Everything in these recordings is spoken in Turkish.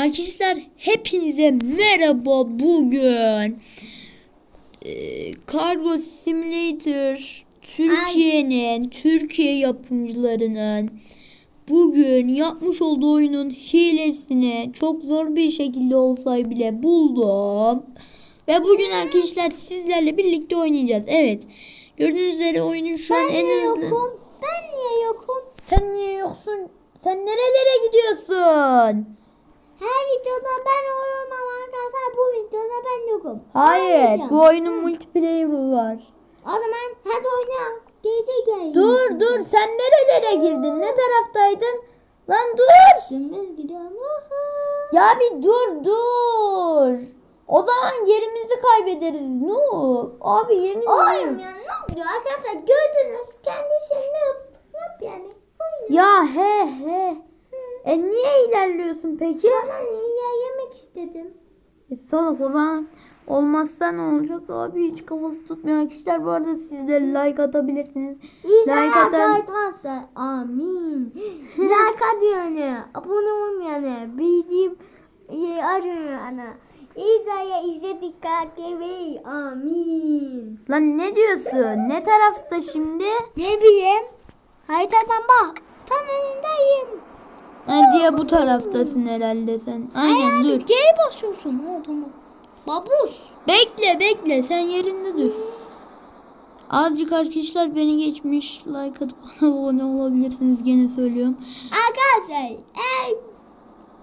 Arkadaşlar hepinize merhaba bugün. Cargo Simulator Türkiye'nin Türkiye yapımcılarının bugün yapmış olduğu oyunun hilesini çok zor bir şekilde olsa bile buldum. Ve bugün arkadaşlar sizlerle birlikte oynayacağız. Evet. Gördüğünüz üzere oyunun şu an Ben en niye hızlı. yokum? Ben niye yokum? Sen niye yoksun? Sen nerelere gidiyorsun? Her videoda ben olurum ama arkadaşlar bu videoda ben yokum. Hayır, bu oyunun multiplayer'ı var. O zaman hadi oyna. Gece gel. Dur dur sen nerelere girdin? Ne taraftaydın? Lan dur. Dümdüz gidiyorum. Ya bir dur dur. O zaman yerimizi kaybederiz. Ne? Abi yerimizi Oğlum ya ne oluyor arkadaşlar gördünüz kendisi ne yap? Ne yap yani? Ya he he. E niye ilerliyorsun peki? Sana ne ya yemek istedim. E salak o zaman olmazsa ne olacak abi hiç kafası tutmuyor arkadaşlar bu arada siz de like atabilirsiniz. İsa Like atan- varsa amin. like atıyorsun. Abone olmayanı. Bildiğim arıyorsun. İsa'ya izledik TV. Amin. Lan ne diyorsun? Ne tarafta şimdi? Ne bileyim? Haritadan bak. Tam önündeyim. Ha diye bu taraftasın herhalde sen. Aynen dur. G basıyorsun oldu mu? Babus. Bekle bekle sen yerinde dur. Azıcık arkadaşlar beni geçmiş. Like atıp bana abone olabilirsiniz gene söylüyorum. Arkadaşlar eğer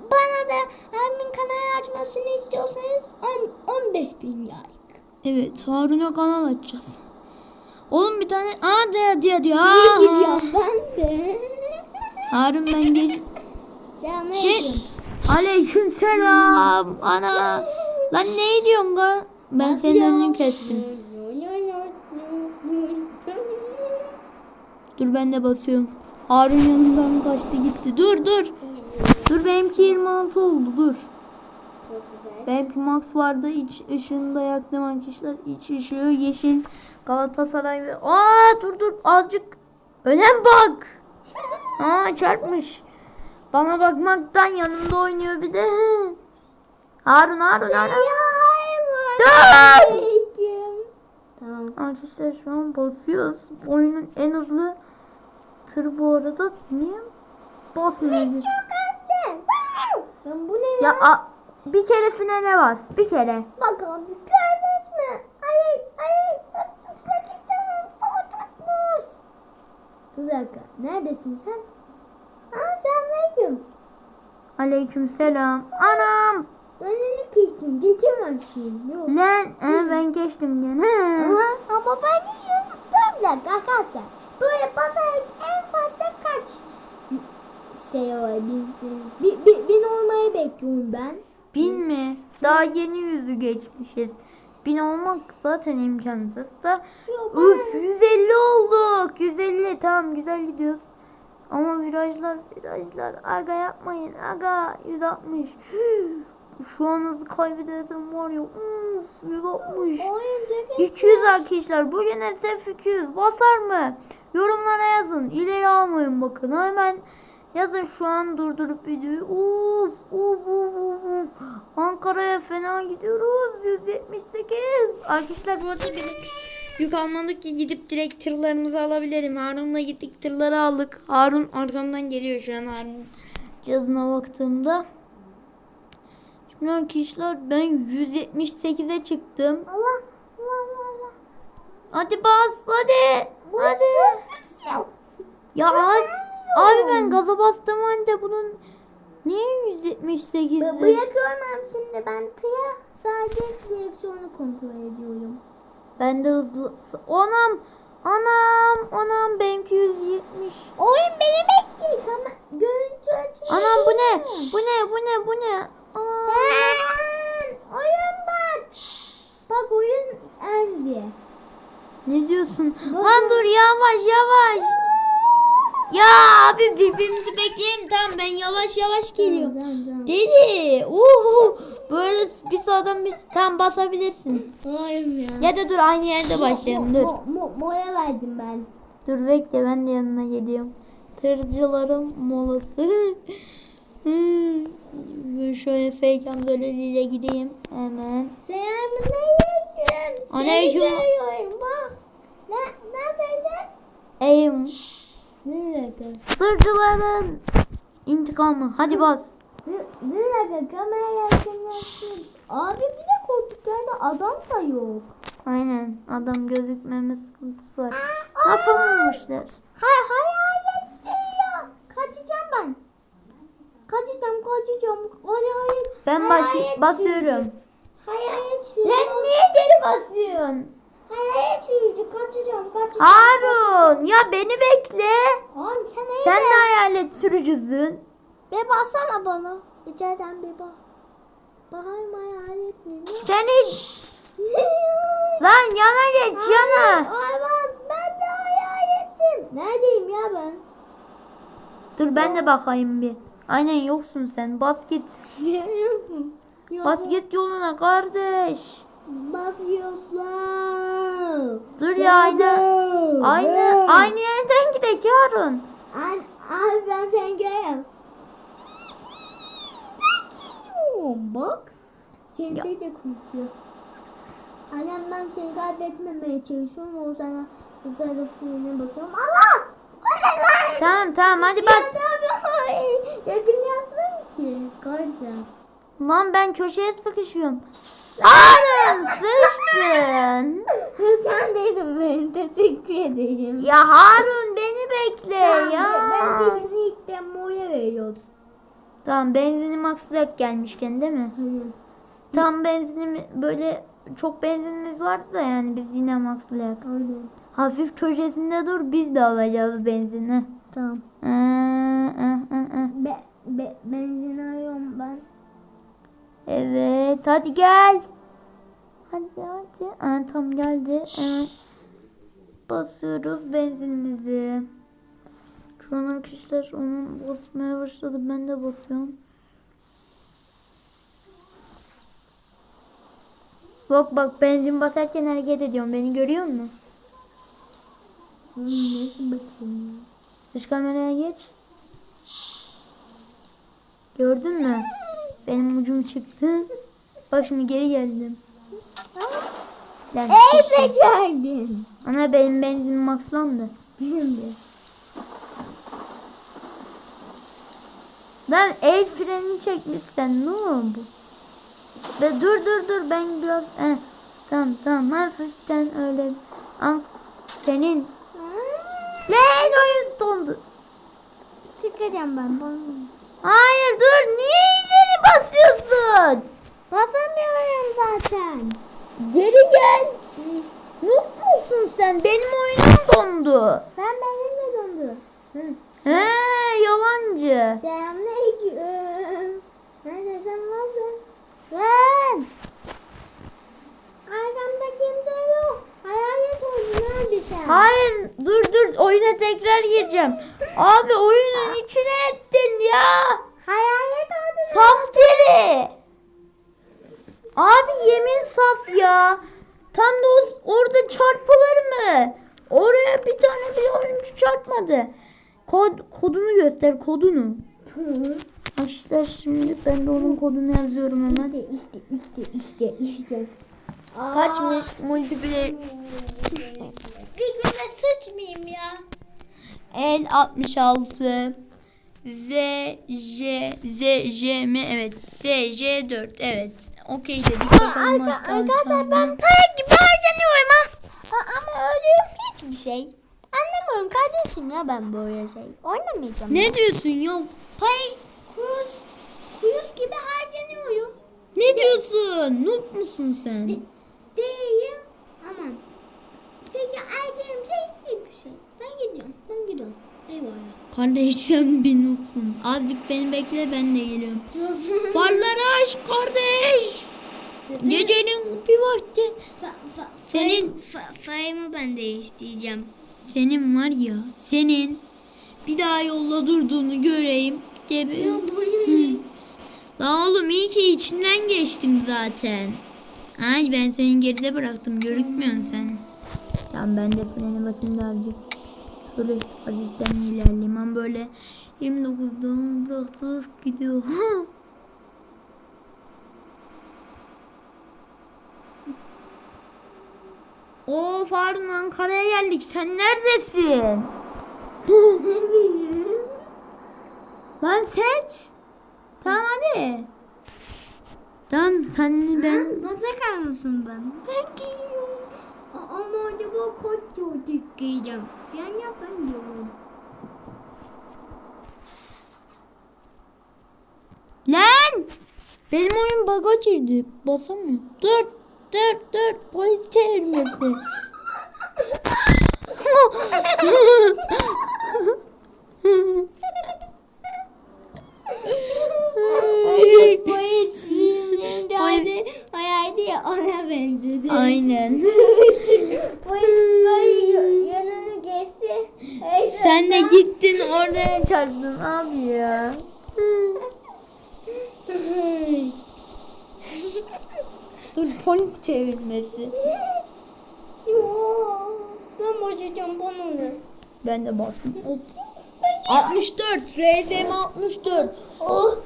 bana da abimin kanal açmasını istiyorsanız 10, 15 bin like. Evet Harun'a kanal açacağız. Oğlum bir tane aa hadi hadi hadi. İyi Aa. gidiyorum ben de. Harun ben geç. Selamünaleyküm. Aleyküm selam. Ana. Lan ne diyorsun ga? Ben senin önünü kestim. Dur ben de basıyorum. Harun yanından kaçtı gitti. Dur dur. Dur benimki 26 oldu dur. Benimki max vardı. İç ışığını da yaktım arkadaşlar. İç ışığı yeşil. Galatasaray ve... Aa dur dur azıcık. Önem bak. Aa çarpmış. Bana bakmaktan yanımda oynuyor bir de. Harun Harun Harun. Selamünaleyküm. Tamam. Arkadaşlar şu an basıyoruz. Oyunun en hızlı tır bu arada. Niye basmıyor? Çok güzel. Ben bu ne Ya ya? bir kere frene bas. Bir kere. Bak abi mü? Ay ay nasıl tutmak. Koltuk buz. Bir dakika. Neredesin sen? Selamünaleyküm. Aleyküm selam. Anam. Önünü kestim. Geçemezsin. Yok. Lan e, ben geçtim gene. Aha, ama ben düşüyorum. Dur bir dakika arkadaşlar. Böyle basarak en fazla kaç şey olabilirsiniz? Bir, bir, bin olmayı bekliyorum ben. Bin mi? Daha yeni yüzü geçmişiz. Bin olmak zaten imkansız da. Yok, Üf 150 olduk. 150 tamam güzel gidiyoruz. Ama virajlar virajlar aga yapmayın aga 160. Şu an hızı kaybedersem var ya uf 160. Oyuncak 200 arkadaşlar bugün SF 200 basar mı? Yorumlara yazın. İleri almayın bakın hemen yazın şu an durdurup videoyu. Uf uf uf uf uf. Ankara'ya fena gidiyoruz. 178. Arkadaşlar bu arada benim yük almadık ki gidip direkt tırlarımızı alabilirim. Harun'la gittik tırları aldık. Harun arkamdan geliyor şu an Harun cihazına baktığımda. Şimdi arkadaşlar ben 178'e çıktım. Allah Allah Allah. Hadi bas hadi. Hadi. Ya abi, abi ben gaza bastım halde bunun niye 178? Ben bırakıyorum şimdi ben tıya sadece direksiyonu kontrol ediyorum. Ben de hızlı. Anam. Anam. Anam benimki 170. Oyun beni bekliyor ama görüntü açıyor. Anam bu ne? Bu ne? Bu ne? Bu ne? Aa. Oyun bak. Bak oyun enzi. Ne diyorsun? Bak- Lan dur yavaş yavaş. Ya abi birbirimizi bekleyelim tamam ben yavaş yavaş geliyorum. Tamam, tamam. Deli. Uhu. Böyle bir sağdan bir tam basabilirsin. Oyun ya. Ya da dur aynı yerde başlayalım dur. Mo, mo, moya verdim ben. Dur bekle ben de yanına geliyorum. Tırcıların molası. Hmm, şöyle fake hamzaleriyle gideyim. Hemen. Selamünaleyküm. Aleyküm. Görüyorum bak. Ne, nasılsın? Eğim. Dur dakika. Sırcıların intikamı. Hadi bas. Dur, dur dakika kamera yakınlaştır. Abi bir de koltuklarda adam da yok. Aynen. Adam gözükmeme sıkıntısı var. Aa, Nasıl olmuşlar? Hay hayalet şey ya. Kaçacağım ben. Kaçacağım kaçacağım. Hayalet. Ben baş hayalet basıyorum. Hayalet. Lan niye geri basıyorsun? Kaçacağım kaçacağım. Harun ya beni bekle. Oğlum sen neydi? Sen de hayalet sürücüsün. Bir baksana bana. İçeriden bir bak. Bakayım hayalet mi? Seni lan yana geç yana. Bak ben de hayaletim. Neredeyim ya ben? Dur ben de bakayım bir. Aynen yoksun sen. Bas git. Yok. Bas git yoluna kardeş. Basıyorlar. Dur ya aynı. Aynı aynı yerden gidek Harun. Ay, ay ben. Ben geliyorum. Bak. Seni Ya. de konuşuyor. Annemden seni kaybetmemeye çalışıyorum. O sana uzayda sinirine basıyorum. Allah! Lan! Tamam tamam hadi bas. Yakın yazdım ki. Karda. Lan ben köşeye sıkışıyorum. Harun sıçtın. Sen deydin beni. Teşekkür edeyim. Ya Harun beni bekle Tamam, ya. Ben seni ilk demoya veriyoruz. Tamam benzinim aksak gelmişken değil mi? Tam benzinim böyle çok benzinimiz vardı da yani biz yine makslayak. Aynen. Hafif köşesinde dur biz de alacağız benzini. Tamam. Ee, ee, ee, ee. Be, be, benzin arıyorum ben. Evet hadi gel. Hadi hadi. Aa, tam geldi. Evet. Basıyoruz benzinimizi. Şu an arkadaşlar onun basmaya başladı. Ben de basıyorum. Bak bak benzin basarken hareket ediyorum. Beni görüyor musun? Hmm, nasıl bakayım? Dış kameraya geç. Gördün mü? Benim ucum çıktı. Bak şimdi geri geldim. Lan, Ey becerdin. Ana benim benzinim maxlandı. Benim de. Lan el freni çekmişsen ne oldu? Be, dur dur dur ben biraz eh, tamam tamam hafiften öyle Am senin lan oyun dondu. Çıkacağım ben. bana. Hayır dur niye basıyorsun? Basamıyorum zaten. Geri gel. Mutlusun sen benim oyunum dondu. Ben benim de dondu. Hı. He yalancı. Selamünaleyküm. Neredesin nasıl? Ben. Arkamda kimse yok. Hayalet abi sen. Hayır dur dur oyuna tekrar gireceğim. Abi oyunun içine ettin ya. Hayalet oldun. Saf seni. Abi yemin saf ya. Tam da o- orada çarpılır mı? Oraya bir tane bir oyuncu çarpmadı. Kod, kodunu göster kodunu. Arkadaşlar şimdi ben de onun kodunu yazıyorum hemen. İşte işte işte işte işte. Kaçmış multiplayer Bir güne sıçmayayım ya. El 66 Z J Z J mi? Evet. Z J 4 evet. Okey dedik bakalım arkadaşlar ben para gibi harcanıyorum ama, ama ölüyorum hiçbir şey. Anlamıyorum kardeşim ya ben böyle şey. Oynamayacağım. Ne diyorsun ya? Pay kuyuz, kuyuz gibi harcanıyorum. Ne diyorsun? Noob musun sen? Değilim aman. Peki harcadığım şey hiçbir şey. Ben gidiyorum ben gidiyorum. Eyvallah. Kardeş sen bir noobsun. Azıcık beni bekle ben de geliyorum. Farları aç kardeş. Gecenin bir vakti. Fa, fa, Senin- fa, fayımı ben de isteyeceğim. Senin var ya senin bir daha yolla durduğunu göreyim. Gibi. La oğlum iyi ki içinden geçtim zaten. Ay ben seni geride bıraktım. Görükmüyorsun sen. Tamam ben de freni basayım da azıcık. Böyle hafiften ilerleyeyim. Ben böyle 29'dan bıraktık gidiyor. of Harun Ankara'ya geldik. Sen neredesin? Lan seç. Tamam hadi. Tamam sen ben. Nasıl kalmışsın ben? Ben giyiyorum. Ama acaba kaç çocuk giyeceğim? Yani ben diyorum. Lan! Benim oyun bug'a girdi. Basamıyorum. Dur. Dur dur. Polis çevirmesi. Hiç filmlerinde hadi hayaldi ya ona benzedi. Aynen. Böyle yanını geçti. Öyle Sen de gittin oraya çarptın abi ya. Dur polis çevirmesi. Yo, Ben boşayacağım bana ne? Ben de bastım. Hop. 64. RSM 64. Oh.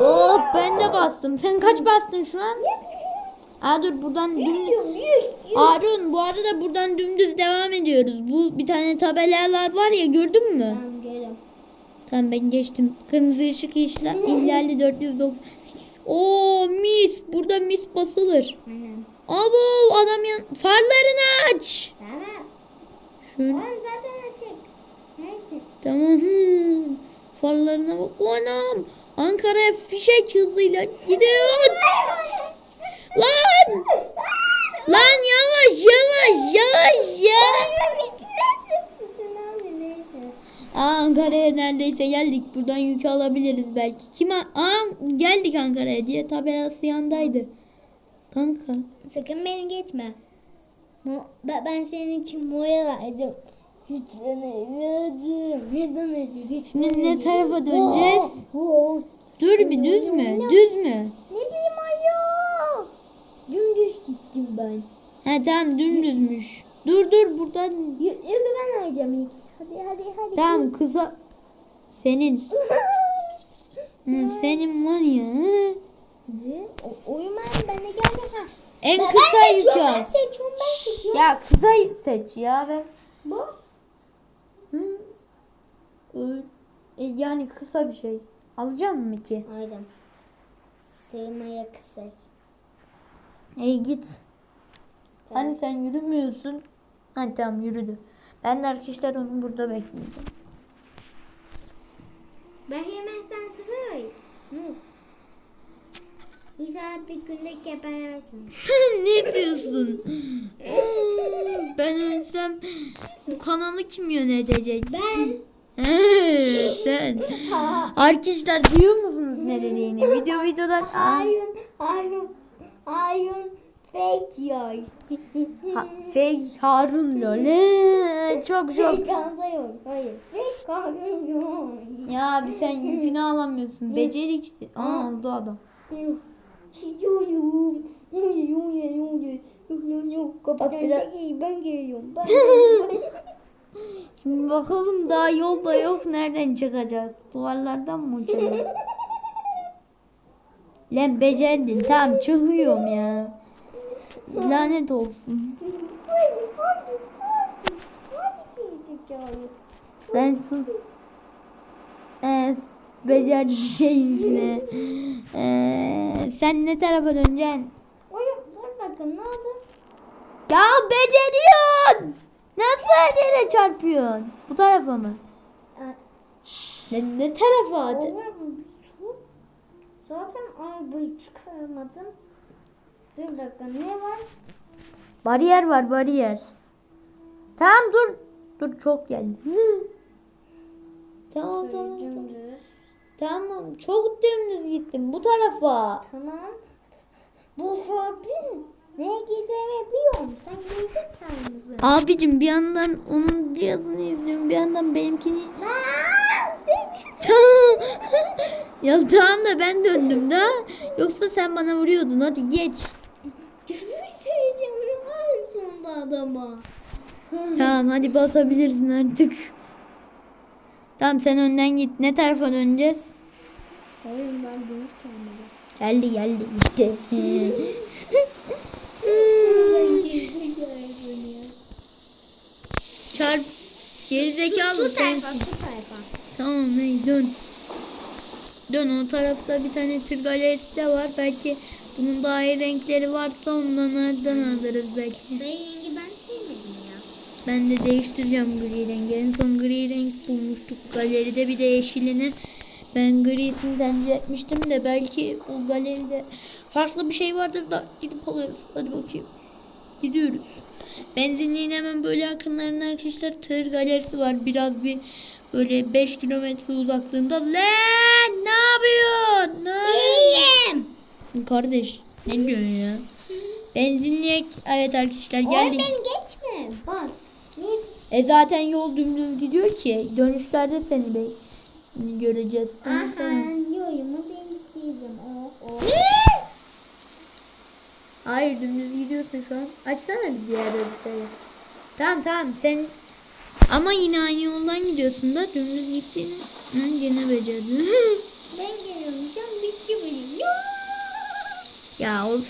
Oh ben de bastım. Sen kaç bastın şu an? Aa dur buradan dümdüz. Harun bu arada buradan dümdüz devam ediyoruz. Bu bir tane tabelalar var ya gördün mü? Tamam. Tamam ben geçtim. Kırmızı ışık işle ihlali 490. Oo mis. Burada mis basılır. Aynen. Abo adam yan. Farlarını aç. Tamam. Şöyle. Ben zaten açık. Neyse. Tamam. Hmm. Farlarına bak. Anam. Ankara'ya fişek hızıyla gidiyor. Lan. Lan yavaş yavaş yavaş ya. Aa, Ankara'ya neredeyse geldik. Buradan yükü alabiliriz belki. Kime? Aa geldik Ankara'ya diye tabelası yandaydı. Kanka. Sakın beni geçme. Ben senin için moya verdim. Evladım. Neden önce geçme? Şimdi ne tarafa döneceğiz? Oh, oh. Dur bir düz mü? Düz mü? Ne bileyim ayol. Dümdüz gittim ben. Ha tamam dümdüzmüş. Dur dur buradan. Yürü ben arayacağım ilk. Hadi hadi hadi. Tamam kıza. Senin. Hı, senin var ya. hı. Hadi. O, uyumayın ben de geldim ha. En Ben- kısa ben seçiyorum, ben al. seçiyorum ben seçiyorum. Ya kısa seç ya. Ver. Bu. E, yani kısa bir şey. Alacak mı ki? Aynen. Sevmeye kısa. Ey git. Hani sen yürümüyorsun. Hadi tamam yürüdü. Ben de arkadaşlar onu burada bekleyeceğim. Ben yemekten. Hı. İsa bir günde gebersin. ne diyorsun? ben ölsem bu kanalı kim yönetecek? Ben. Sen. Arkadaşlar duyuyor musunuz ne dediğini? Video videodan Hayır, hayır, hayır, fake yoy. ha, fake Harun lol. Ee, Çok çok. Fake kansa yok, hayır. Fake Harun yoy. Ya abi sen yükünü alamıyorsun. Beceriksiz. Aa oldu adam. Çiziyorum. Kapıdan biraz- ben geliyorum. Ben Şimdi bakalım daha yol da yok. Nereden çıkacağız? Duvarlardan mı uçacağız? Lan becerdin. Tamam çıkıyorum ya. Lanet olsun. Ben sus. Ee, becerdi şeyin içine. Ee, sen ne tarafa döneceksin? Oğlum, dur bakın, ne oldu? Ya beceriyorsun. Nasıl her yere çarpıyorsun? Bu tarafa mı? Ne, ne tarafa? Oğlum sus. Zaten arabayı çıkaramadım. Dur bir dakika ne var? Bariyer var bariyer. Tamam dur. Dur çok geldi. tamam tamam. tamam. çok dümdüz gittim bu tarafa. Tamam. Bu abi ne gideceğimi biliyorum. Sen mısın? Abicim bir yandan onun cihazını izliyorum bir yandan benimkini. Tamam. ya tamam da ben döndüm da. Yoksa sen bana vuruyordun hadi geç. Küfür söyleyeceğim. Var sonunda adama. Tamam hadi basabilirsin artık. Tamam sen önden git. Ne tarafa döneceğiz? Oğlum ben dönüş. Geldi geldi işte. Çarp. Gerizekalı Su su. Tamam hey dön. Dön o tarafta bir tane tır galerisi de var. Belki bunun daha iyi renkleri varsa onlardan alırız belki. Sayın yenge ben sevmedim ya. Ben de değiştireceğim gri rengi. En son gri renk bulmuştuk galeride bir de yeşilini. Ben grisini tercih etmiştim de belki o galeride farklı bir şey vardır da gidip alırız. Hadi bakayım. Gidiyoruz. Benzinliğin hemen böyle yakınlarında arkadaşlar tır galerisi var. Biraz bir böyle 5 kilometre uzaklığında. Lan ne yapıyorsun? Ne İyiyim. Kardeş ne diyorsun ya? Benzinliğe evet arkadaşlar geldik. beni geçme. Bak. E zaten yol dümdüz gidiyor ki dönüşlerde seni de göreceğiz. Aha yolumu değiştirdim. O, o. Hayır dümdüz gidiyorsun şu an. Açsana bir diğer haritayı. Tamam tamam sen ama yine aynı yoldan gidiyorsun da dümdüz gittiğini gene becerdin. Ben geliyorum. Sen bitti ya o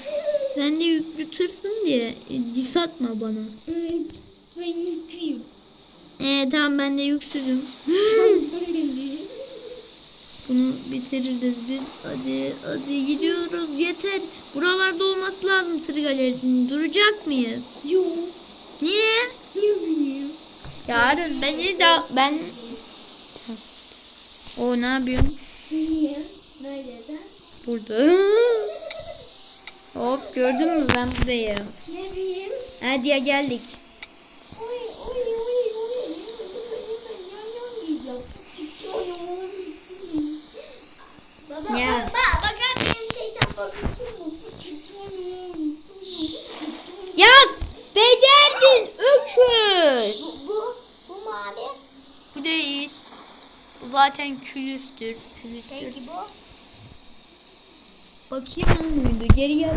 sen de yüklü tırsın diye e, dis atma bana. Evet. Ben yüklüyüm. E tamam ben de yüksüzüm. Bunu bitiririz biz. Hadi hadi gidiyoruz yeter. Buralarda olması lazım tır galerisinin. Duracak mıyız? Yok. Niye? Ne bileyim. Yarın beni de ben o ne yapıyorsun? Niye? Nerede? Burada. Hop gördün mü ben buradayım. Ne bileyim. Hadi ya geldik. Oy oy oy oy. Baba Ya. bak bak bakar benim şeytan bakıyor mu? Yaz! Becerdin öküz. Bu, bu, bu mavi. Bu değil. Bu zaten külüstür. Külüstür. Peki bu? Bakayım o muydu? Geri gel.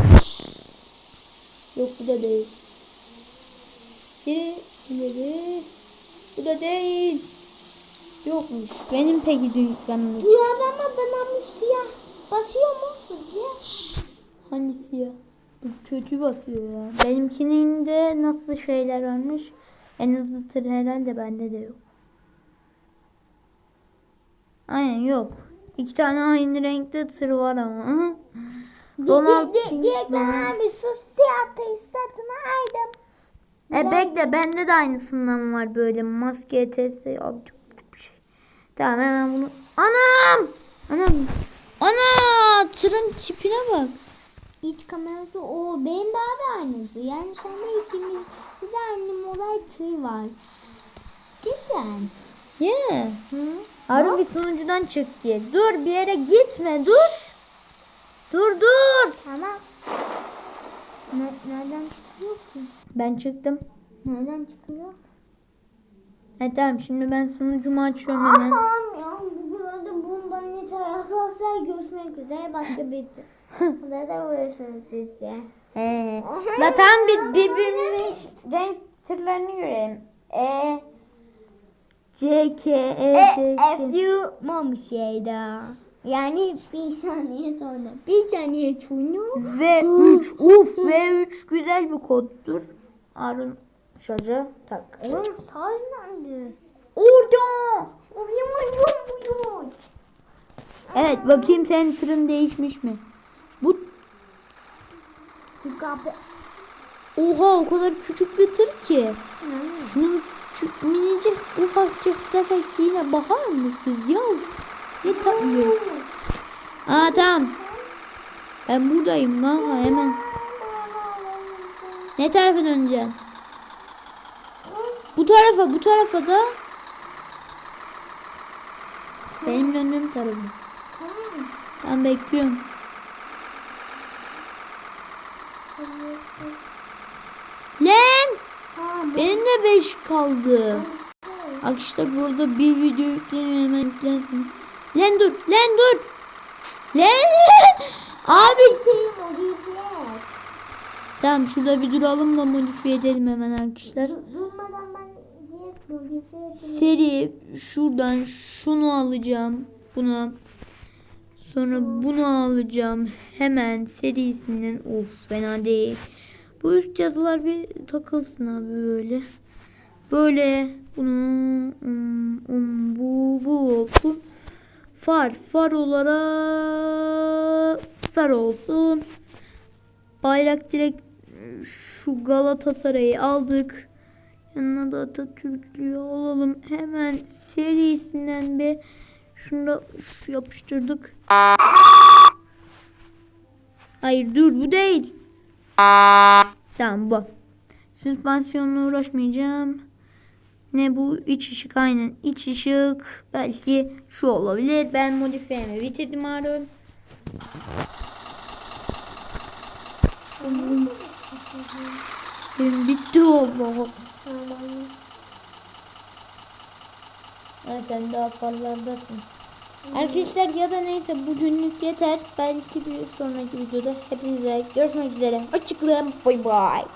Yok bu da değil. Geri ileri. Bu da değil. Yokmuş. Benim peki dükkanım Bu ama bana bu siyah basıyor mu? Hızlı. Hangisi ya? Bu kötü basıyor ya. Benimkinin de nasıl şeyler varmış. En hızlı tır herhalde bende de yok. Aynen yok. İki tane aynı renkte tır var ama. Donald Direkt ben abi su siyah satın aldım. E bekle bende de aynısından var böyle maske kötü bir şey. Tamam hemen bunu. Anam! Anam! Ana! Tırın tipine bak. İç kamerası o benim de abi aynısı. Yani sonra ikimiz bir de annem olay tır var. Cidden. Yeah. Hı? Harun bir sunucudan çık diye. Dur bir yere gitme dur. Dur dur. Tamam. Ne, nereden çıkıyor ki? Ben çıktım. Nereden çıkıyor? E tamam şimdi ben sunucumu açıyorum hemen. Aham ya arkadaşlar görüşmek üzere başka bir da bulursunuz sizce. La tamam bir birbirinin renk tırlarını görelim. E C K E C K. FU mom şeyda. Yani bir saniye sonra. Bir saniye sonra. V3 uf V3 güzel bir koddur. Harun şarja tak. Oğlum sağ nerede? Orada. Oraya yok Evet bakayım senin tırın değişmiş mi? Bu oha o kadar küçük bir tır ki. Şunun küçük minicik ufacık tefekliğine bakar mısınız ya? Ne tatlı. Aa tamam. Ben buradayım kanka hemen. Ne tarafa döneceksin? Bu tarafa bu tarafa da. Benim döndüğüm tarafa. Ben bekliyorum. Lan! Benim de 5 kaldı. Arkadaşlar burada bir video yükleniyor hemen yüklensin. Lan dur, lan dur. Lan! Abi. Tamam şurada bir duralım da modifiye edelim hemen arkadaşlar. Durmadan ben direkt modifiye edeyim. Seri şuradan şunu alacağım. Bunu. Sonra bunu alacağım. Hemen serisinden of fena değil. Bu üst yazılar bir takılsın abi böyle. Böyle bunu um, um, bu bu olsun. Far far olarak sarı olsun. Bayrak direkt şu Galatasaray'ı aldık. Yanına da Atatürklüğü alalım. Hemen serisinden bir şunu da yapıştırdık. Hayır dur bu değil. Tamam bu. Süspansiyonla uğraşmayacağım. Ne bu? İç ışık aynen. İç ışık. Belki şu olabilir. Ben modifiyemi bitirdim Harun. Bitti valla. Ha, sen daha farlardasın. Arkadaşlar ya da neyse bugünlük yeter. Belki bir sonraki videoda hepinize görüşmek üzere. Hoşçakalın. Bay bay.